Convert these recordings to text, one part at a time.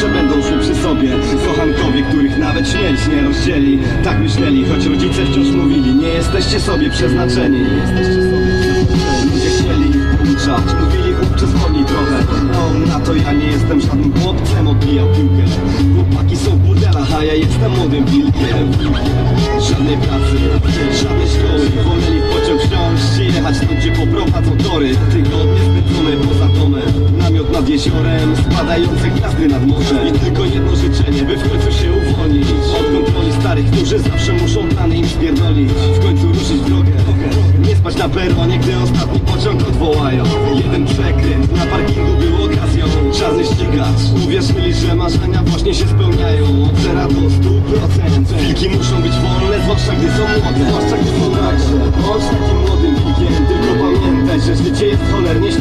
zawsze będą szły przy sobie. Kochankowie, których nawet śmierć nie rozdzieli. Tak myśleli, choć rodzice wciąż mówili. Nie jesteście sobie przeznaczeni. Ludzie chcieli ich Mówili chłopcze zwolnij trochę. No na to ja nie jestem żadnym chłopcem Odbijał piłkę. Chłopaki są w burdelach, a ja jestem młodym wilkiem. Żadnej pracy, żadnej szkoły. Woleli pociąg wsiąść jechać tam, gdzie poprowadzą tory. Tygodnie spędzone poza domem. Namiot nad jeziorem, spadające gwiazdy nad morzem I tylko jedno życzenie, by w końcu się uwolnić. Od kontroli starych, którzy zawsze muszą plany im spierdolić. W końcu ruszyć w drogę. Nie spać na peronie, gdy ostatni pociąg odwołają. Jeden przekręt, na parkingu był okazją. Czarny ścigacz, uwierzyli, że marzenia właśnie się spełniają. Od zera do stu procent. Wilki muszą być wolne, zwłaszcza gdy są młode. Zwłaszcza gdy są młodsze. Bądź takim młodym wilkiem, tylko pamiętaj, że życie jest cholernie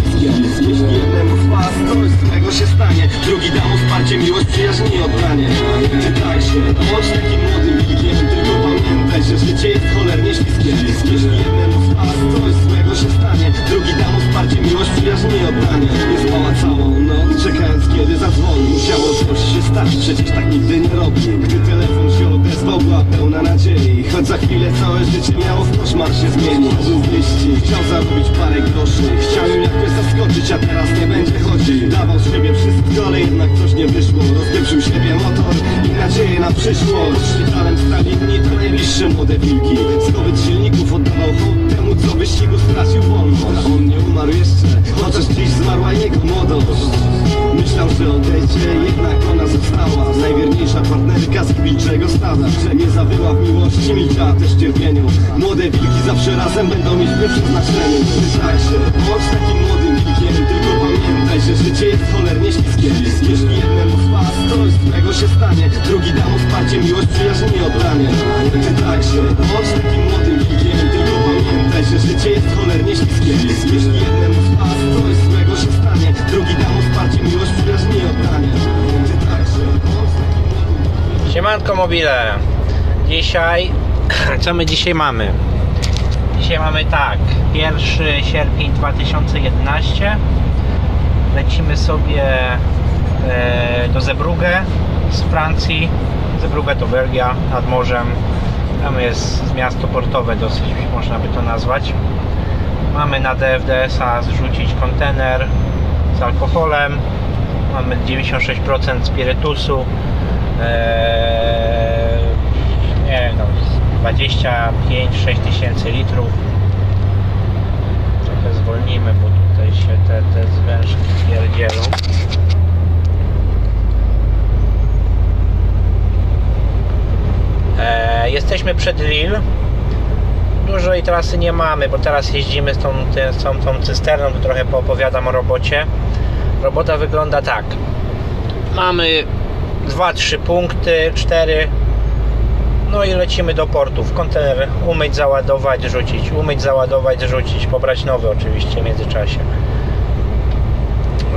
Także, bądź takim młodym wilkiem, tylko pamiętaj, że życie jest cholernie śliskie. Jeśli jednemu z was coś złego się stanie Drugi da mu wsparcie, miłość, przyjaźń i oddanie. Nie spała całą noc, czekając kiedy zadzwoni. Musiało coś się stać, przecież tak nigdy nie robi Gdy telefon się odezwał, była pełna nadziei Za chwilę całe życie miało w koszmar się zmienić. Był wyścig, chciał zarobić parę groszy. Chciał ją jakoś zaskoczyć, a teraz nie będzie chodził Dawał z siebie wszystko, ale jednak coś nie wyszło. Rozpieprzył siebie motor i nadzieję na przyszłość. Szpitalem stali dni to najbliższe młode wilki. Skowyt silników oddawał hołd co wyścigu stracił wolność On nie umarł jeszcze, chociaż dziś zmarła jego młodość. Myślał, że odejdzie, jednak ona została. Najwierniejsza partnerka z wilczego stada Że nie zawyła w miłości, milczała też w cierpieniu. Młode wilki zawsze razem będą mieć by przeznaczeniu. Ty także, bądź takim młodym wilkiem Tylko pamiętaj, że życie jest cholernie śliskie. Jeśli jednemu z was coś złego się stanie Drugi da mu wsparcie, miłość, przyjaźń i oddanie Ty także, bądź takim młodym wilkiem Tylko pamiętaj, że życie jest cholernie śliskie Jeśli jednemu złego się stanie Drugi wsparcie, miłość, oddanie Siemanko mobile. Dzisiaj, co my dzisiaj mamy? Dzisiaj mamy tak, 1 sierpień 2011. Lecimy sobie e, do Zeebrugge z Francji. Zeebrugge to Belgia nad morzem. Tam jest miasto portowe dosyć, można by to nazwać. Mamy na DFDS-a zrzucić kontener z alkoholem. Mamy 96% spirytusu. Eee, nie no, 25-6 tysięcy litrów. Trochę zwolnimy, bo tutaj się te, te zwężki pierdzielą. Eee, jesteśmy przed Lille. Dużej trasy nie mamy, bo teraz jeździmy z tą, z tą, tą cysterną, to trochę poopowiadam o robocie. Robota wygląda tak. Mamy 2-3 punkty, 4. No i lecimy do portu. W kontener umyć, załadować, rzucić. Umyć, załadować, rzucić. Pobrać nowy oczywiście w międzyczasie.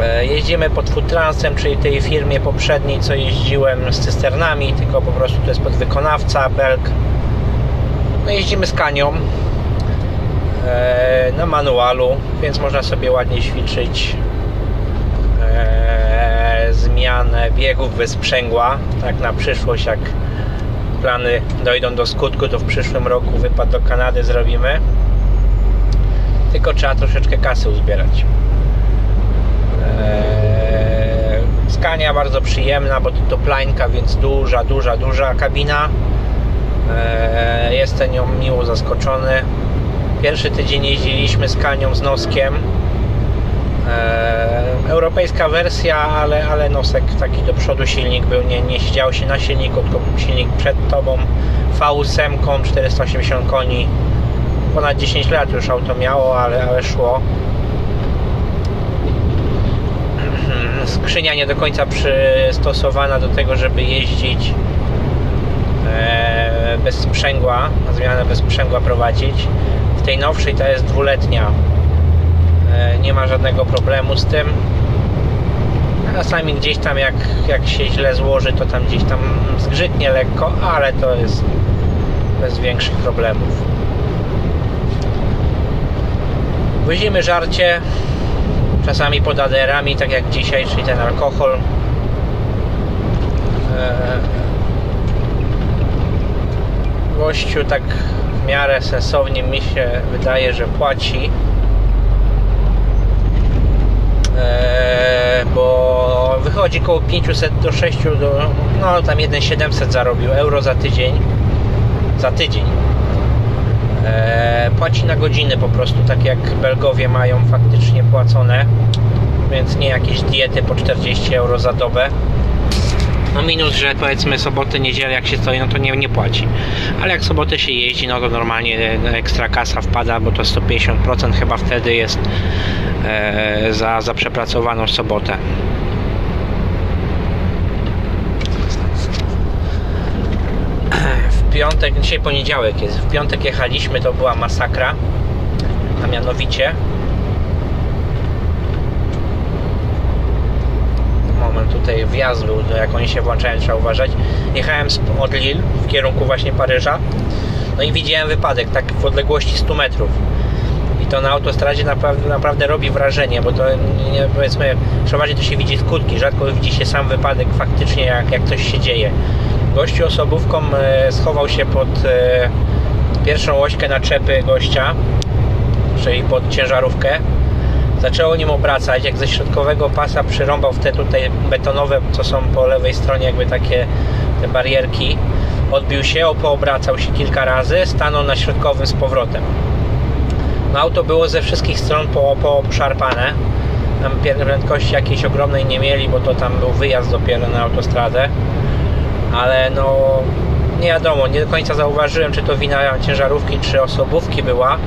E, Jeździmy pod food transem, czyli tej firmie poprzedniej, co jeździłem z cysternami, tylko po prostu to jest podwykonawca, Belk. No jeździmy z Kanią e, na manualu, więc można sobie ładnie ćwiczyć e, zmianę biegów bez sprzęgła. Tak na przyszłość, jak plany dojdą do skutku, to w przyszłym roku wypad do Kanady zrobimy. Tylko trzeba troszeczkę kasy uzbierać. Eee, Skania bardzo przyjemna, bo to, plańka, więc duża, duża, duża kabina. Eee, Jestem nią miło zaskoczony. Pierwszy tydzień jeździliśmy z Kanią z noskiem. Eee, europejska wersja, ale, ale nosek taki do przodu silnik był, nie, nie siedział się na silniku, tylko silnik przed tobą V8 480 koni ponad 10 lat już auto miało, ale, ale szło skrzynia nie do końca przystosowana do tego, żeby jeździć e, bez sprzęgła, zmianę bez sprzęgła prowadzić. W tej nowszej ta jest dwuletnia. E, nie ma żadnego problemu z tym. Czasami gdzieś tam jak, jak się źle złoży, to tam gdzieś tam zgrzytnie lekko, ale to jest bez większych problemów. Wozimy żarcie, czasami pod aderami, tak jak dzisiaj, czyli ten alkohol. E, gościu tak w miarę sensownie mi się wydaje, że płaci. E, bo wychodzi koło 500 do 6 do, no tam 1,700 zarobił euro za tydzień za tydzień płaci na godziny po prostu tak jak Belgowie mają faktycznie płacone więc nie jakieś diety po 40 euro za dobę no minus, że powiedzmy soboty, niedzielę jak się stoi, no to nie, nie płaci. Ale jak soboty się jeździ, no to normalnie ekstra kasa wpada, bo to 150% chyba wtedy jest e, za, za przepracowaną sobotę. W piątek, dzisiaj poniedziałek jest, w piątek jechaliśmy, to była masakra, a mianowicie moment tutaj wjazd był, to jak oni się włączają, trzeba uważać. Jechałem od Lille w kierunku właśnie Paryża, no i widziałem wypadek, tak w odległości 100 metrów. I to na autostradzie naprawdę, naprawdę robi wrażenie, bo to nie, powiedzmy, przeważnie to się widzi skutki, rzadko widzi się sam wypadek faktycznie, jak, jak coś się dzieje. Gościu osobówką e, schował się pod e, pierwszą łośkę naczepy gościa, czyli pod ciężarówkę. Zaczęło nim obracać, jak ze środkowego pasa przyrąbał w te tutaj betonowe, co są po lewej stronie jakby takie te barierki, odbił się, poobracał się kilka razy, stanął na środkowym z powrotem. No auto było ze wszystkich stron po, poszarpane, tam prędkości jakiejś ogromnej nie mieli, bo to tam był wyjazd dopiero na autostradę, ale no nie wiadomo, nie do końca zauważyłem, czy to wina ciężarówki, czy osobówki była,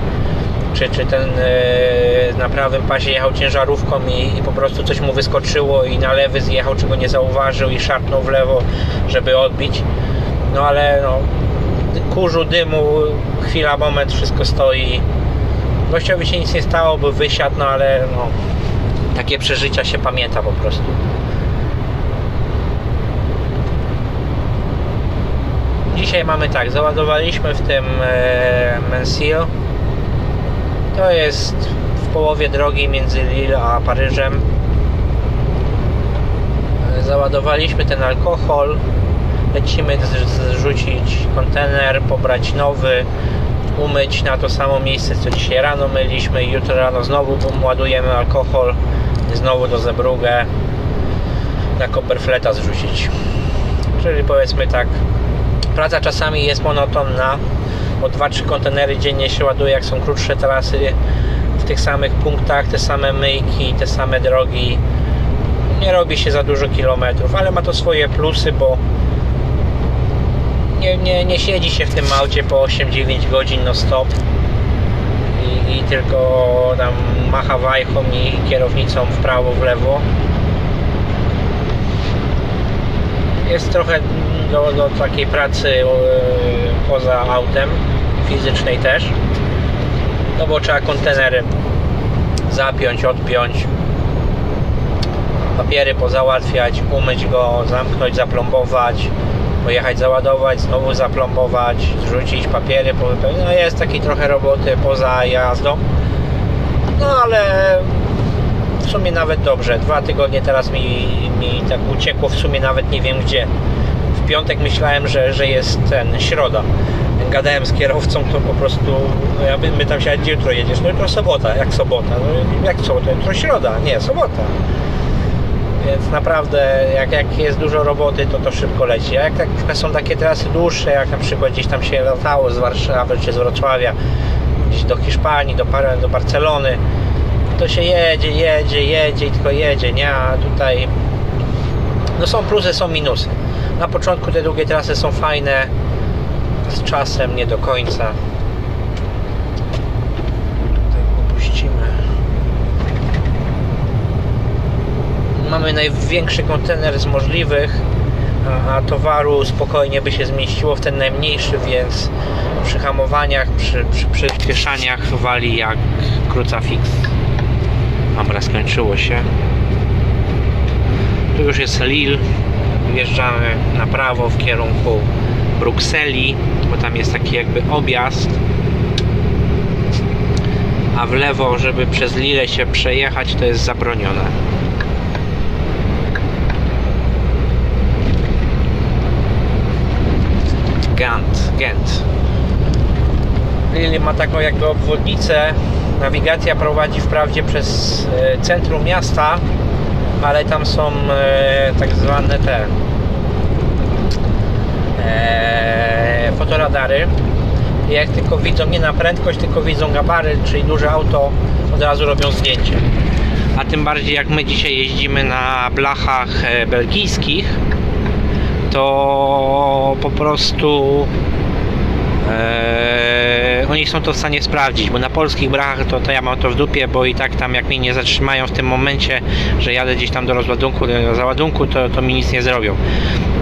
czy, czy ten e, na prawym pasie jechał ciężarówką i, i po prostu coś mu wyskoczyło i na lewy zjechał, czego nie zauważył i szarpnął w lewo, żeby odbić. No ale no, kurzu, dymu, chwila, moment, wszystko stoi. Gościowi się nic nie stało, bo wysiadł, no ale no, takie przeżycia się pamięta po prostu. Dzisiaj mamy tak, załadowaliśmy w tym e, Mensil to jest w połowie drogi między Lille a Paryżem. Załadowaliśmy ten alkohol. Lecimy zrzucić kontener, pobrać nowy, umyć na to samo miejsce, co dzisiaj rano myliśmy jutro rano znowu ładujemy alkohol, znowu do Zebrugę na Copperfleta zrzucić. Czyli powiedzmy tak, praca czasami jest monotonna, bo 2-3 kontenery dziennie się ładuje, jak są krótsze trasy w tych samych punktach, te same myjki, te same drogi. Nie robi się za dużo kilometrów, ale ma to swoje plusy, bo nie, nie, nie siedzi się w tym aucie po 8-9 godzin no stop i, i tylko tam macha wajchą i kierownicą w prawo, w lewo. Jest trochę do, do takiej pracy e, poza autem, fizycznej też. No bo trzeba kontenery zapiąć, odpiąć, papiery pozałatwiać, umyć go, zamknąć, zaplombować, pojechać załadować, znowu zaplombować, zrzucić papiery. No jest takiej trochę roboty poza jazdą. No ale w sumie nawet dobrze. Dwa tygodnie teraz mi, mi tak uciekło, w sumie nawet nie wiem gdzie. W piątek myślałem, że, że jest ten środa. Gadałem z kierowcą, to po prostu no ja my tam się gdzie jutro jedziesz. No jutro sobota, jak sobota? No jak sobota? Jutro środa, nie, sobota. Więc naprawdę, jak, jak jest dużo roboty, to to szybko leci. A jak tak, są takie trasy dłuższe, jak na przykład gdzieś tam się latało z Warszawy czy z Wrocławia, gdzieś do Hiszpanii, do, do Barcelony, to się jedzie, jedzie, jedzie i tylko jedzie, nie? A tutaj no są plusy, są minusy. Na początku te długie trasy są fajne, z czasem nie do końca. Tutaj opuścimy. Mamy największy kontener z możliwych, a, towaru spokojnie by się zmieściło w ten najmniejszy, więc przy hamowaniach, przy, przy wali jak krucafix. Dobra, skończyło się. Tu już jest Lille. Wjeżdżamy na prawo w kierunku Brukseli, bo tam jest taki jakby objazd. A w lewo, żeby przez Lille się przejechać, to jest zabronione. Gant, Gent. Lille ma taką jakby obwodnicę. Nawigacja prowadzi wprawdzie przez e, centrum miasta, ale tam są e, tak zwane te e, fotoradary. Jak tylko widzą nie na prędkość, tylko widzą gabaryt, czyli duże auto, od razu robią zdjęcie. A tym bardziej jak my dzisiaj jeździmy na blachach e, belgijskich, to po prostu e, oni są to w stanie sprawdzić, bo na polskich brachach to, to ja mam to w dupie, bo i tak tam jak mnie nie zatrzymają w tym momencie, że jadę gdzieś tam do rozładunku, do załadunku, to, to mi nic nie zrobią.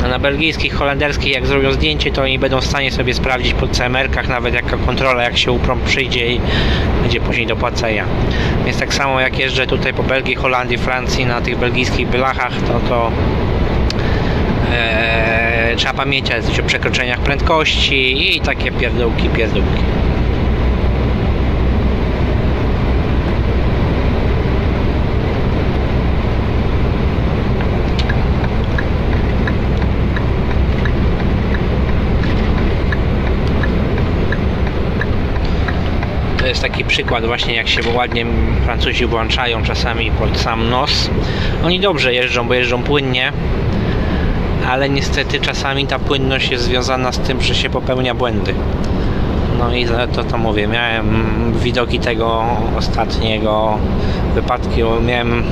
A na belgijskich, holenderskich jak zrobią zdjęcie, to oni będą w stanie sobie sprawdzić po CMR-kach, nawet jaka kontrola, jak się uprą przyjdzie i będzie później dopłacenia. Więc tak samo jak jeżdżę tutaj po Belgii, Holandii, Francji na tych belgijskich blachach, to to Eee, trzeba pamiętać o przekroczeniach prędkości i takie pierdółki, pierdółki. To jest taki przykład właśnie jak się ładnie Francuzi włączają czasami pod sam nos. Oni dobrze jeżdżą, bo jeżdżą płynnie, ale niestety czasami ta płynność jest związana z tym, że się popełnia błędy. No i to to mówię, miałem widoki tego ostatniego wypadku, miałem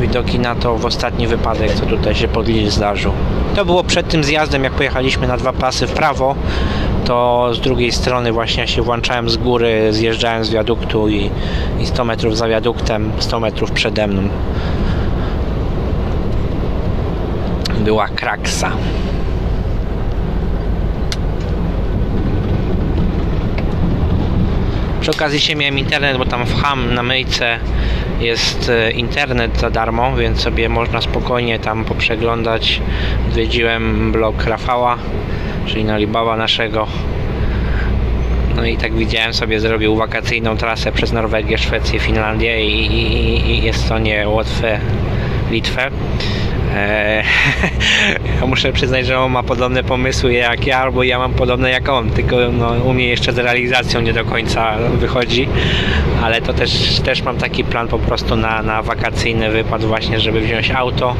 widoki na to w ostatni wypadek, co tutaj się pod Lille zdarzył. To było przed tym zjazdem, jak pojechaliśmy na dwa pasy w prawo, to z drugiej strony właśnie się włączałem z góry, zjeżdżałem z wiaduktu i, i 100 metrów za wiaduktem, 100 metrów przede mną była kraksa. Przy okazji się miałem internet, bo tam w Ham na myjce jest e, internet za darmo, więc sobie można spokojnie tam poprzeglądać. Odwiedziłem blog Rafała, czyli Nalibaba naszego. No i tak widziałem sobie, zrobił wakacyjną trasę przez Norwegię, Szwecję, Finlandię i, i, i Estonię, Łotwę, Litwę. Eee, muszę przyznać, że on ma podobne pomysły jak ja, albo ja mam podobne jak on, tylko no, u mnie jeszcze z realizacją nie do końca wychodzi, ale to też, też mam taki plan po prostu na, na wakacyjny wypad właśnie, żeby wziąć auto,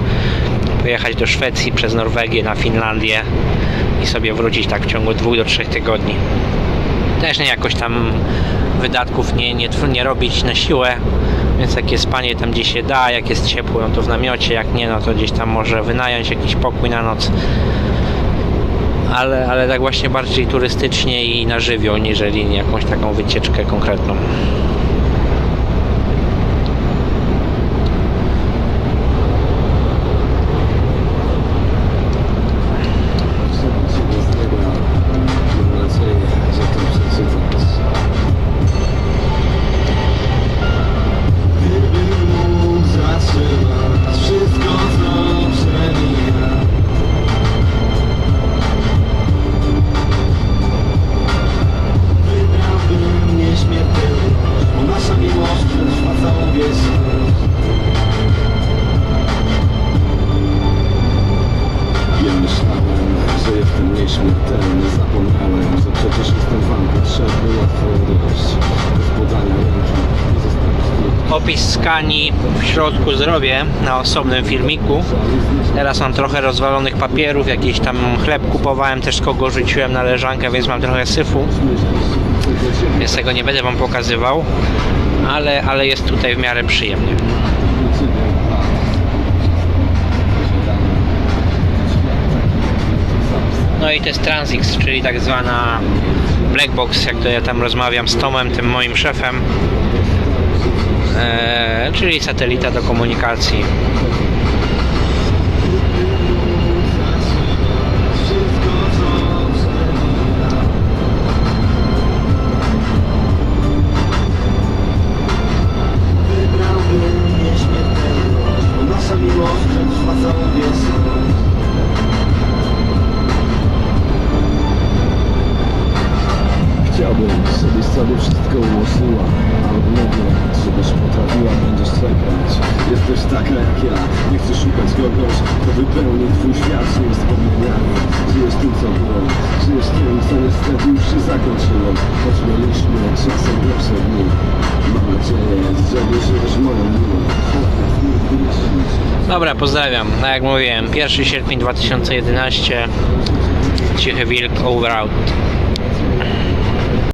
pojechać do Szwecji przez Norwegię na Finlandię i sobie wrócić tak w ciągu dwóch do trzech tygodni. Też nie jakoś tam wydatków nie, nie, nie robić na siłę, więc jest spanie tam gdzie się da, jak jest ciepło, no to w namiocie, jak nie, no to gdzieś tam może wynająć jakiś pokój na noc. Ale, ale tak właśnie bardziej turystycznie i na żywioł, niżeli jakąś taką wycieczkę konkretną. Opis skani w środku zrobię na osobnym filmiku. Teraz mam trochę rozwalonych papierów, jakiś tam chleb kupowałem, też kogo rzuciłem na leżankę, więc mam trochę syfu. Więc tego nie będę wam pokazywał, ale, ale jest tutaj w miarę przyjemnie. No i to jest Transix, czyli tak zwana black box, jak to ja tam rozmawiam z Tomem, tym moim szefem. Eee, czyli satelita do komunikacji. Chciałbym, sobie wszystko ułożyła taka jak ja, nie chcesz szukać kogoś Kto wypełni twój świat swoimi wspomnieniami Żyjesz tym co było, żyjesz co niestety już się zakończyło Choć mieliśmy czasem lepsze dni Mam nadzieję, że wierzysz moją miłość Dobra, pozdrawiam. Tak jak mówiłem, 1 sierpień 2011. Cichy Wilk, over out.